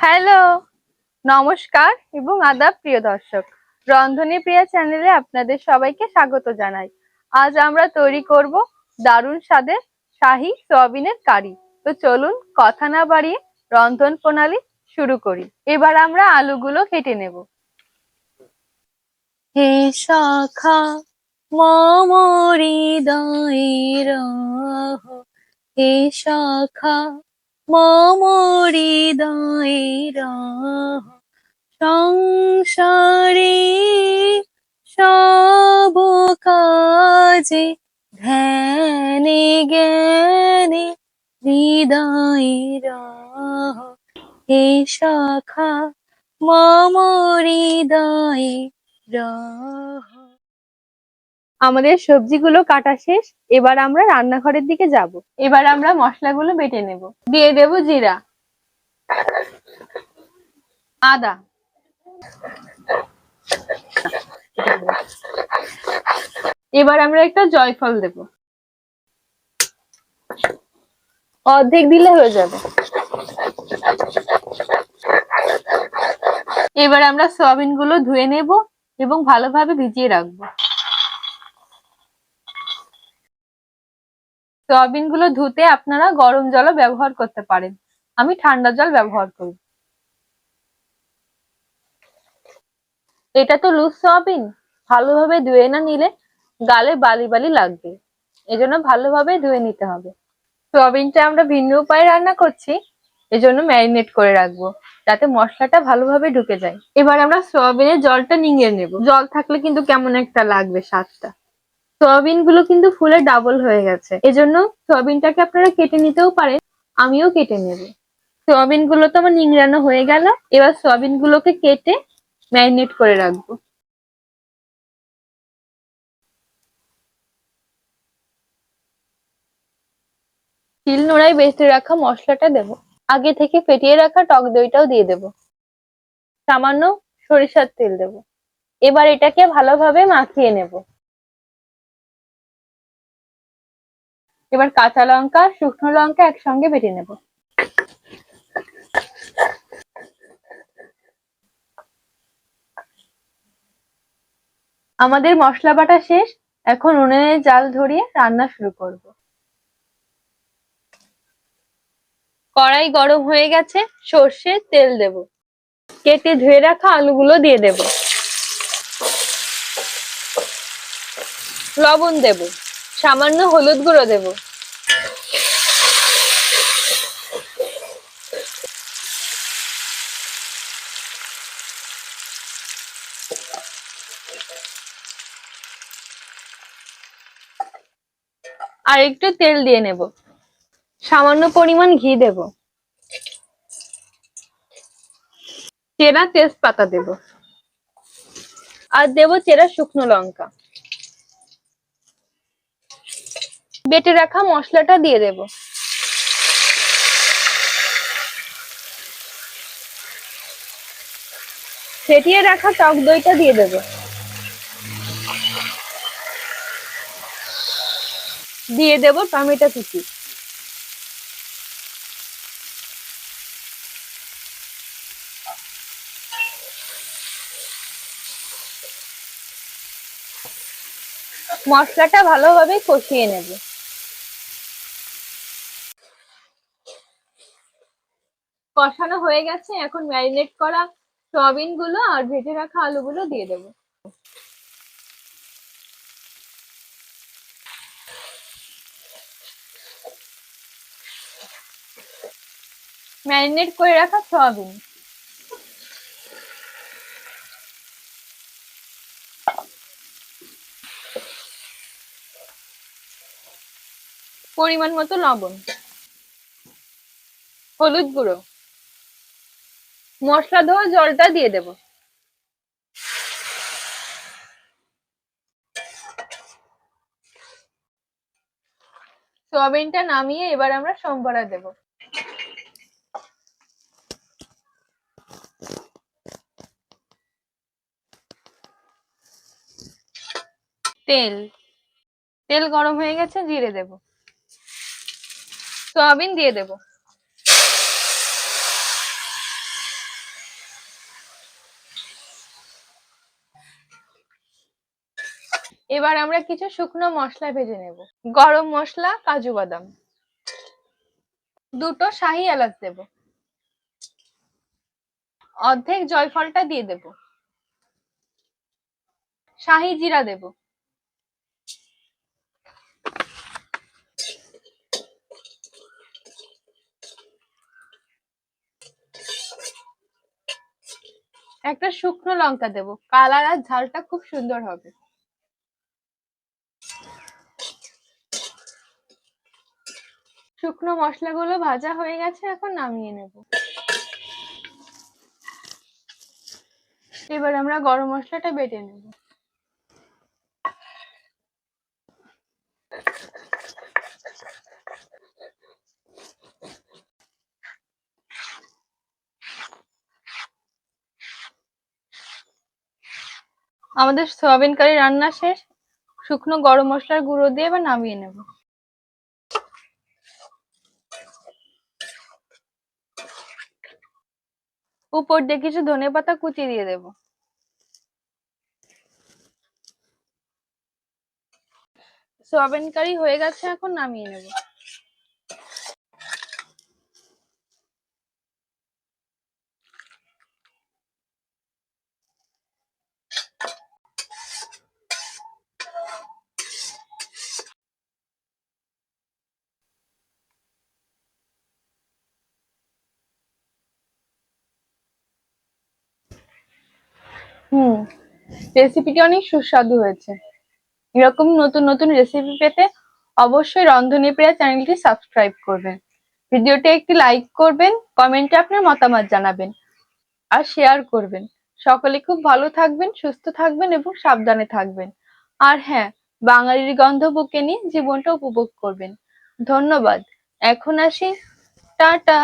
Hello, নমস্কার এবং আদাব প্রিয় দর্শক। রন্ধনী প্রিয়া চ্যানেলে আপনাদের সবাইকে স্বাগত জানাই। আজ আমরা তৈরি করব দারুণ স্বাদের শাহী সয়াবিনের কারি। তো চলুন কথা না বাড়িয়ে রন্ধন প্রণালী শুরু করি। এবার আমরা আলুগুলো কেটে নেব। হে শাখা মরিদয়ের হে শাখা মরিদয়ের সংসারে সব কাজে ধ্যানে জ্ঞানে হৃদয়ের হে শাখা মম হৃদয়ে আমাদের সবজিগুলো কাটা শেষ, এবার আমরা রান্নাঘরের দিকে যাব। এবার আমরা মশলাগুলো বেটে নেব। দিয়ে দেব জিরা। আদা। এবার আমরা একটা জয়ফল দেব। অর্ধেক দিলে হয়ে যাবে। এবার আমরা সয়াবিনগুলো ধুয়ে নেব এবং ভালোভাবে ভিজিয়ে রাখব। সয়াবিনগুলো ধুতে আপনারা গরম জলও ব্যবহার করতে পারেন। আমি ঠান্ডা জল ব্যবহার করি। এটা তো লুজ সয়াবিন। ভালোভাবে ধুয়ে না নিলে গালে বালি বালি লাগবে। এজন্য ভালোভাবে ধুয়ে নিতে হবে। সয়াবিনটা আমরা ভিন্ন উপায়ে রান্না করছি, এজন্য ম্যারিনেট করে রাখব, যাতে মশলাটা ভালোভাবে ঢুকে যায়। এবার আমরা সয়াবিনের জলটা নিংড়ে নেব। জল থাকলে কিন্তু কেমন একটা লাগবে স্বাদটা। সয়াবিনগুলো কিন্তু ফুলে ডাবল হয়ে গেছে। এজন্য সয়াবিনটাকে আপনারা কেটে নিতেও পারেন, আমিও কেটে নেব। সয়াবিনগুলো তো আমার নিংড়ানো হয়ে গেল, এবার সয়াবিন গুলোকে কেটে ম্যারিনেট করে রাখব। শিল নোড়ায় বেটে রাখা মশলাটা দেব। আগে থেকে ফেটিয়ে রাখা টক দইটাও দিয়ে দেব। সামান্য সরিষার তেল দেব। এবার এটাকে ভালোভাবে মাখিয়ে নেব। এবার কাঁচা লঙ্কা, শুকনো লঙ্কা একসঙ্গে বেটে নেব। আমাদের মশলা বাটা শেষ। এখন উনুনে জাল ধরিয়ে রান্না শুরু করব। কড়াই গরম হয়ে গেছে, সর্ষে তেল দেব। কেটে ধুয়ে রাখা আলুগুলো দিয়ে দেব। লবণ দেব। সামান্য হলুদ গুঁড়ো দেব। আর একটু তেল দিয়ে নেব। সামান্য পরিমাণ ঘি দেব। চেরা তেজপাতা দেব। আর দেব চেরা শুকনো লঙ্কা। বেটে রাখা মশলাটা দিয়ে দেব। ফেটিয়ে রাখা টক দইটা দিয়ে দেব। দিয়ে দেব টমেটো কুচি। মশলাটা ভালোভাবে কষিয়ে নেব। কষানো হয়ে গেছে, এখন ম্যারিনেট করা সয়াবিনগুলো আর ভেজে রাখা আলুগুলো দিয়ে দেব। ম্যারিনেট করে রাখা সয়াবিন। পরিমাণ মতো লবণ, হলুদ গুঁড়ো। মশলা ধোয়া জলটা দিয়ে দেব। সোয়াবিনটা নামিয়ে এবার আমরা সম্বরা দেব। তেল। তেল গরম হয়ে গেছে, জিরে দেব। সয়াবিন দিয়ে দেব। এবার আমরা কিছু শুকনো মশলা ভেজে নেব। গরম মশলা, কাজু বাদাম। দুটো শাহি এলাচ দেব। অর্ধেক জয়ফলটা দিয়ে দেব। শাহি জিরা দেব। একটা শুকনো লঙ্কা দেব। কালার আর ঝালটা খুব সুন্দর হবে। শুকনো মশলাগুলো ভাজা হয়ে গেছে, এখন নামিয়ে নেব। এবার আমরা গরম মশলাটা বেটে নেব। আমাদের সয়াবিন কারি রান্না শেষ। শুকনো গরম মশলার গুঁড়ো দিয়ে এবার নামিয়ে নেব। উপর দিয়ে কিছু ধনে পাতা কুচি দিয়ে দেব। সয়াবিন কারি হয়ে গেছে, এখন নামিয়ে নেব। হুম রেসিপিটি অনেক সুস্বাদু হয়েছে। এরকম নতুন নতুন রেসিপি পেতে অবশ্যই রন্ধনী প্রিয়া চ্যানেলটি সাবস্ক্রাইব করবেন। ভিডিওটি একটি লাইক করবেন কমেন্টে আপনার মতামত জানাবেন আর শেয়ার করবেন। সকলে খুব ভালো থাকবেন, সুস্থ থাকবেন এবং সাবধানে থাকবেন। আর হ্যাঁ বাঙালির গন্ধ বুকে নিয়ে জীবনটা উপভোগ করবেন। ধন্যবাদ। এখন আসি। টাটা!